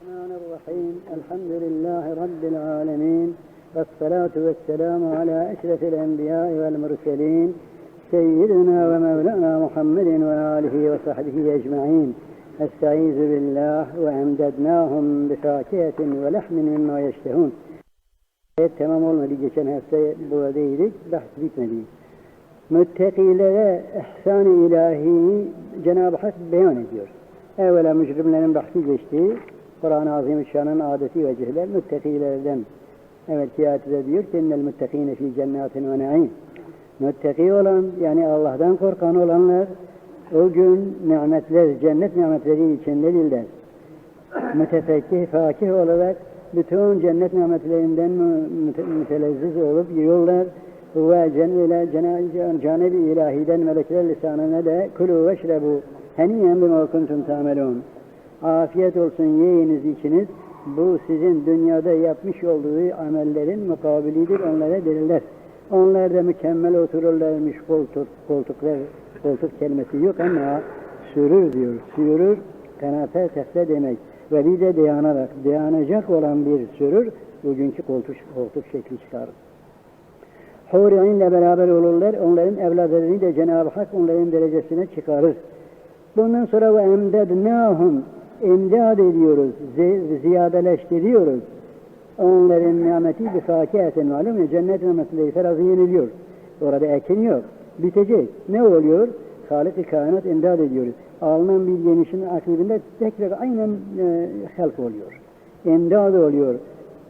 الرحمن الرحيم الحمد لله رب العالمين والصلاة والسلام على أشرف الأنبياء والمرسلين سيدنا ومولانا محمد وآله وصحبه أجمعين أستعيذ بالله وأمددناهم بفاكهة ولحم مما يشتهون Evet, tamam olmadı. Geçen hafta buradaydık. Bahs bitmedi. Müttekilere ihsan-ı ilahiyi Cenab-ı Hak beyan ediyor. Evvela mücrimlerin bahsi geçti. Kur'an-ı Azimüşşan'ın adeti ve cihler müttekilerden evvelki ayette diyor ki innel müttekine fi cennetin ve naim. Mütteki olan yani Allah'tan korkan olanlar o gün nimetler, cennet nimetleri içindedirler. Mütefekkih, fakih olarak bütün cennet nimetlerinden mütelezziz olup yiyorlar ve cennet canebi ilahiden melekler lisanına da kulü veşrebu heniyen bima kuntum tamelun. Afiyet olsun yiyiniz içiniz. Bu sizin dünyada yapmış olduğu amellerin mukabilidir. Onlara derler. Onlar da mükemmel otururlarmış koltuk, koltuklar, koltuk kelimesi yok ama sürür diyor. Sürür, kanape tehte demek. Ve bir de dayanarak, dayanacak olan bir sürür, bugünkü koltuk, koltuk şekli çıkarır. Huri'inle beraber olurlar, onların evladlarını da Cenab-ı Hak onların derecesine çıkarır. Bundan sonra ve emdednâhum imdad ediyoruz, ziyadeleştiriyoruz. Onların nimeti bir fakiyetin malum ya cennet nimetleri ferazı yeniliyor. Orada ekin yok. Bitecek. Ne oluyor? Halik-i kainat imdad ediyoruz. Alınan bir genişin akibinde tekrar aynen e, halk oluyor. İmdad oluyor.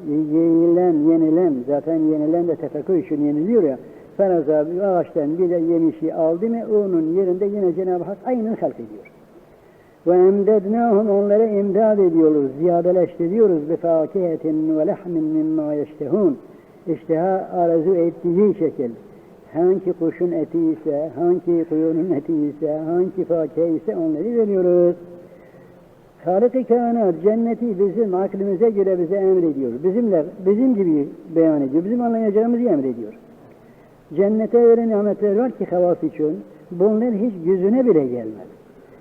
Yenilen, yenilen, zaten yenilen de tefekkür için yeniliyor ya. Feraza bir ağaçtan bir de yemişi aldı mı onun yerinde yine Cenab-ı Hak aynen halk ediyor. Ve emdednâhum onlara imdad ediyoruz, ziyadeleştiriyoruz bi fakihetin ve lehmin mimma yeştehûn. İşteha arzu ettiği şekil. Hangi kuşun eti ise, hangi kuyunun eti ise, hangi fakir ise onları veriyoruz. Kainat cenneti bizim aklımıza göre bize emrediyor. Bizimle, bizim gibi beyan ediyor. Bizim anlayacağımızı emrediyor. Cennete öyle nimetler var ki havas için bunlar hiç yüzüne bile gelmez.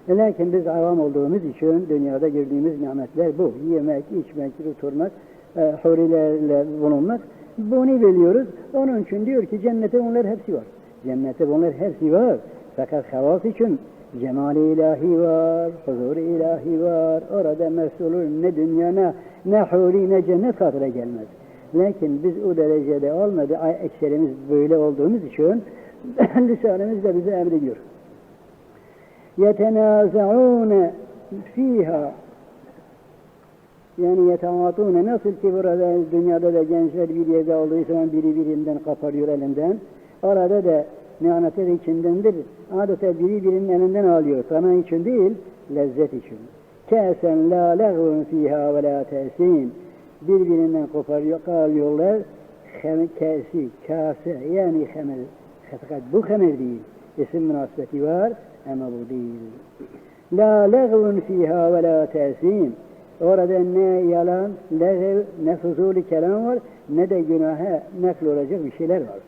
Lakin biz avam olduğumuz için dünyada gördüğümüz nimetler bu. Yemek, içmek, oturmak, e, hurilerle bulunmak. Bunu biliyoruz. Onun için diyor ki cennete bunlar hepsi var. Cennete bunlar hepsi var. Fakat havas için cemal-i ilahi var, huzur ilahi var. Orada mesulun ne dünya ne, ne huri ne cennet hatıra gelmez. Lakin biz o derecede olmadı. Ekserimiz böyle olduğumuz için lisanımız da bize emrediyor yetenaza'ûne fiha yani yetevatûne nasıl ki burada dünyada da gençler bir yerde olduğu zaman biri birinden kaparıyor elinden orada da nihaneter içindendir adeta biri birinin elinden alıyor sana için değil lezzet için kesen la lehvun fiha ve la tesim birbirinden koparıyor kalıyorlar kesi kase yani hemel bu hemel değil isim münasebeti var bu değil. La lehvun fiha ve la tesin. Orada ne yalan, leğev, ne fuzuli kelam var, ne de günaha nakl olacak bir şeyler var.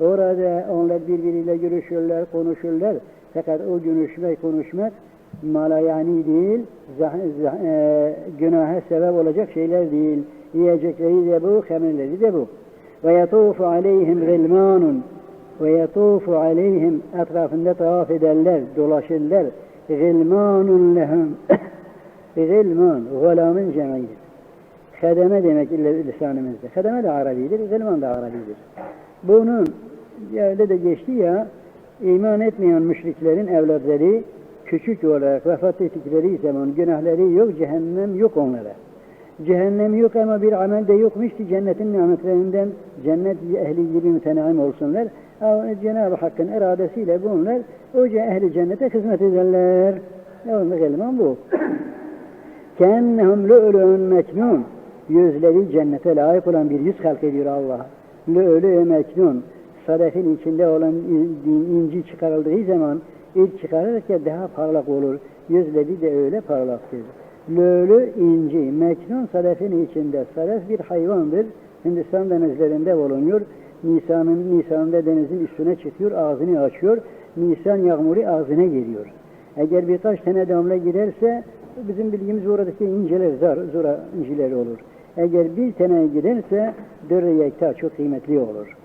Orada onlar birbiriyle görüşürler, konuşurlar. Fakat o görüşmek, konuşmak malayani değil, zah, zah, e, günaha sebep olacak şeyler değil. Yiyecekleri de bu, hemenleri de bu. Ve yatufu aleyhim gılmanun ve yatufu aleyhim etrafında tavaf ederler, dolaşırlar. Gılmanun lehum Gılman, gulamın cemidir. Hedeme demek lisanımızda. Hedeme de Arabidir, gılman da Arabidir. Bunun öyle de geçti ya, iman etmeyen müşriklerin evlatları küçük olarak vefat ettikleri zaman günahları yok, cehennem yok onlara. Cehennem yok ama bir amel de yokmuş ki cennetin nimetlerinden cennet ehli gibi mütenaim olsunlar. Cenab-ı Hakk'ın iradesiyle bunlar o ehli cennete hizmet ederler. Yalnız gılman bu. Kennehum lü'lü'ün meknun. Yüzleri cennete layık olan bir yüz halk ediyor Allah. Lü'lü meknun. Sadefin içinde olan inci çıkarıldığı zaman ilk çıkarırken daha parlak olur. Yüzleri de öyle parlaktır. Lölü inci, meknun sadefin içinde. Sadef bir hayvandır. Hindistan denizlerinde bulunuyor. Nisan'ın Nisan'da denizin üstüne çıkıyor, ağzını açıyor. Nisan yağmuru ağzına giriyor. Eğer birkaç tane damla giderse bizim bildiğimiz oradaki inceler, zar, zura incileri olur. Eğer bir tane giderse dört yekta çok kıymetli olur.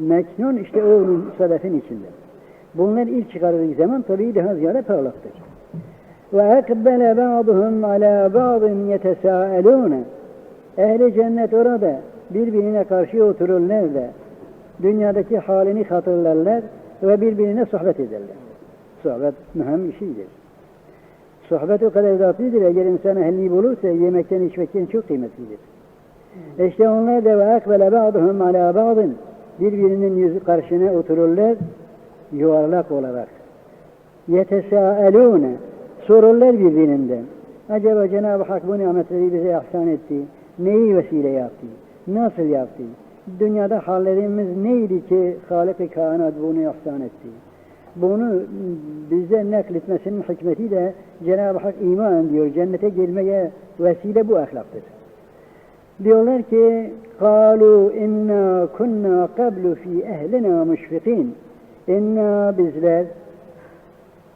Meknun işte onun sadefin içinde. Bunlar ilk çıkarıldığı zaman tabii daha ziyade parlaktır. Ve ekbele ba'duhum ala ba'din yetesâelûne. Ehli cennet orada birbirine karşı otururlar da dünyadaki halini hatırlarlar ve birbirine sohbet ederler. Sohbet mühim bir şeydir. Sohbet o kadar zatlıdır. Eğer insan ehli bulursa yemekten içmekten çok kıymetlidir. İşte onlar da ve ekbele ba'duhum ala ba'din birbirinin yüzü karşına otururlar yuvarlak olarak. Yetesâelûne sorurlar birbirinden. Acaba Cenab-ı Hak bu nimetleri bize ihsan etti. Neyi vesile yaptı? Nasıl yaptı? Dünyada hallerimiz neydi ki Halik-i Kainat bunu ihsan etti? Bunu bize nakletmesinin hikmeti de Cenab-ı Hak iman diyor. Cennete girmeye vesile bu ahlaktır. Diyorlar ki قالوا inna kunna qablu fi ehlina müşfikin. İnna bizler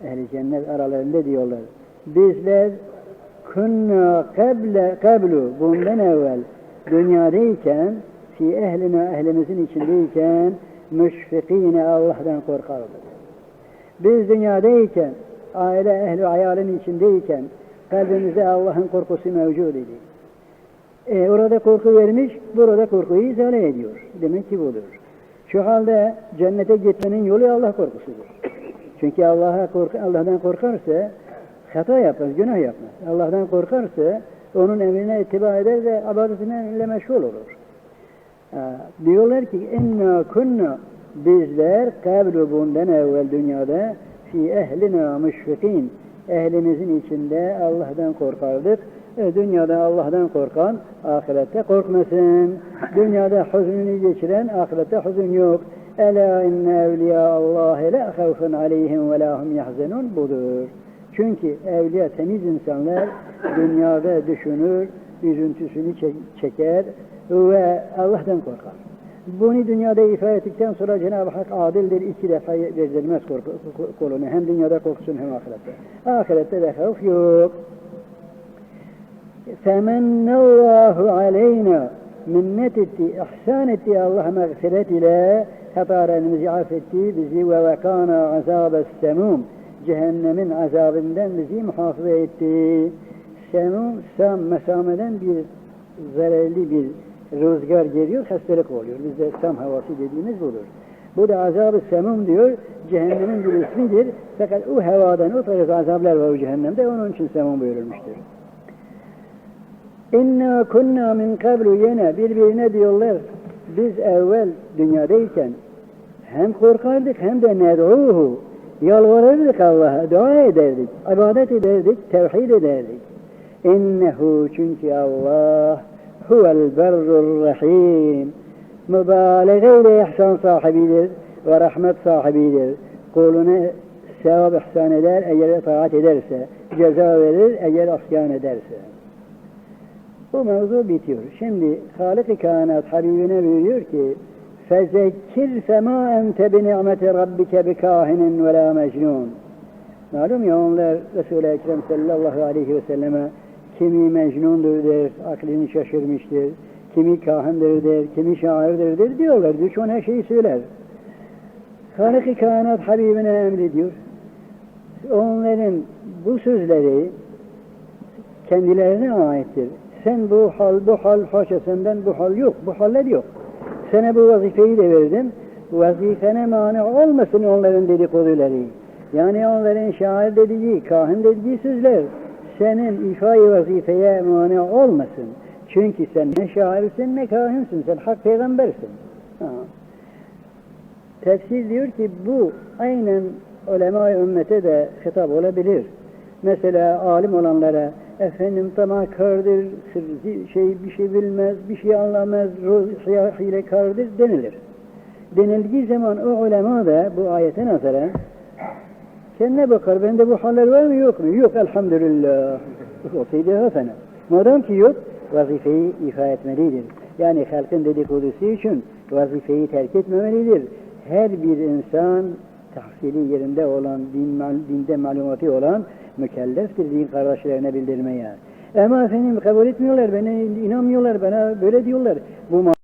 ehli cennet aralarında diyorlar. Bizler kunna kable kablu bundan evvel dünyadayken fi ehlina ehlimizin içindeyken müşfikine Allah'tan korkardık. Biz dünyadayken aile ehli ayalın içindeyken kalbimizde Allah'ın korkusu mevcud idi. E, orada korku vermiş, burada korkuyu izale ediyor. Demek ki budur. Şu halde cennete gitmenin yolu Allah korkusudur. Çünkü Allah'a korku, Allah'tan korkarsa hata yapmaz, günah yapmaz. Allah'tan korkarsa onun emrine ittiba eder ve ibadetine meşgul olur. Ee, diyorlar ki inna kunna bizler kablu bundan evvel dünyada fi ehlina müşfikin ehlimizin içinde Allah'tan korkardık. E, dünyada Allah'tan korkan ahirette korkmasın. Dünyada hüznünü geçiren ahirette hüzün yok. Ela inne evliya Allah la havfun aleyhim ve la hum yahzenun budur. Çünkü evliya temiz insanlar dünyada düşünür, üzüntüsünü çeker ve Allah'tan korkar. Bunu dünyada ifade ettikten sonra Cenab-ı Hak adildir iki defa verdirmez kolunu. Hem dünyada korksun hem ahirette. Ahirette de havf yok. Femennallahu aleyna minnet etti, ihsan etti Allah mağfiret ile hatalarımızı affetti bizi ve vekana azabes semum cehennemin azabından bizi muhafaza etti. Semum, sam, mesameden bir zararlı bir rüzgar geliyor, hastalık oluyor. Bizde sam havası dediğimiz budur. Bu da azab-ı semum diyor, cehennemin bir ismidir. Fakat o havadan o tarz azaplar var o cehennemde, onun için semum buyurulmuştur. İnna kunna min kablu yine birbirine diyorlar. Biz evvel dünyadayken hem korkardık hem de ned'uhu yalvarırdık Allah'a, dua ederdik, ibadet ederdik, tevhid ederdik. İnnehu çünkü Allah huvel berrur rahim. Mübalağa ihsan sahibidir ve rahmet sahibidir. Kuluna sevap ihsan eder eğer itaat ederse, ceza verir eğer asyan ederse. Bu mevzu bitiyor. Şimdi Halik-i Kainat Habibine buyuruyor ki فَزَكِّرْ فَمَا اَنْتَ بِنِعْمَةِ رَبِّكَ بِكَاهِنٍ وَلَا مَجْنُونَ Malum ya onlar Resul-i Ekrem sallallahu aleyhi ve selleme kimi mecnundur der, aklını şaşırmıştır, kimi kahindir der, kimi şairdir der diyorlar. Düşman her şeyi söyler. Halik-i Kainat Habibine emrediyor. Onların bu sözleri kendilerine aittir sen bu hal, bu hal, haşa bu hal yok, bu haller yok. Sana bu vazifeyi de verdim. Vazifene mani olmasın onların dedikoduları. Yani onların şair dediği, kahin dediği sözler senin ifai vazifeye mani olmasın. Çünkü sen ne şairsin ne kahinsin, sen hak peygambersin. Ha. Tefsir diyor ki bu aynen ulema ümmete de hitap olabilir. Mesela alim olanlara efendim tamakardır, şey bir şey bilmez, bir şey anlamaz, hilekardır denilir. Denildiği zaman o ulema da bu ayete nazara kendine bakar, bende bu haller var mı yok mu? Yok elhamdülillah. Olsaydı hafena. Madem ki yok, vazifeyi ifa etmelidir. Yani halkın dedikodusu için vazifeyi terk etmemelidir. Her bir insan tahsili yerinde olan, din, dinde malumatı olan mükelleftir din kardeşlerine bildirmeye. Ama efendim kabul etmiyorlar, bana inanmıyorlar, bana böyle diyorlar. Bu